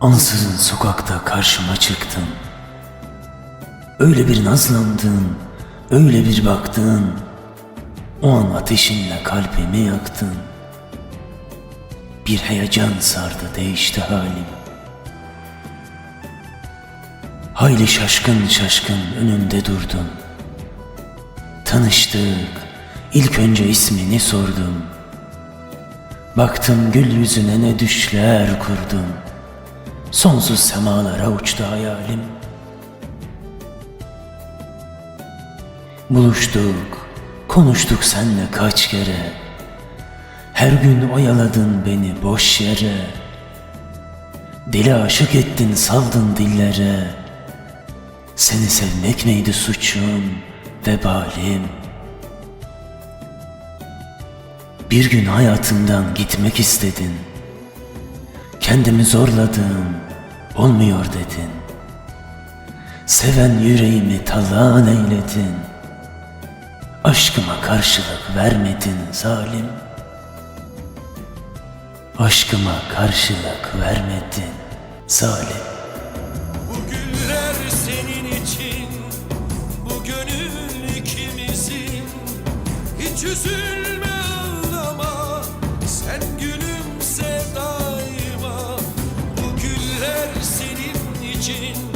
Ansızın sokakta karşıma çıktın. Öyle bir nazlandın, öyle bir baktın. O an ateşinle kalbimi yaktın. Bir heyecan sardı değişti halim. Hayli şaşkın şaşkın önünde durdum. Tanıştık, ilk önce ismini sordum. Baktım gül yüzüne ne düşler kurdum. Sonsuz semalara uçtu hayalim. Buluştuk, konuştuk senle kaç kere. Her gün oyaladın beni boş yere. Deli aşık ettin saldın dillere. Seni sevmek neydi suçum, vebalim. Bir gün hayatımdan gitmek istedin. Kendimi zorladım, olmuyor dedin. Seven yüreğimi talan eyledin. Aşkıma karşılık vermedin zalim. Aşkıma karşılık vermedin zalim. kitchen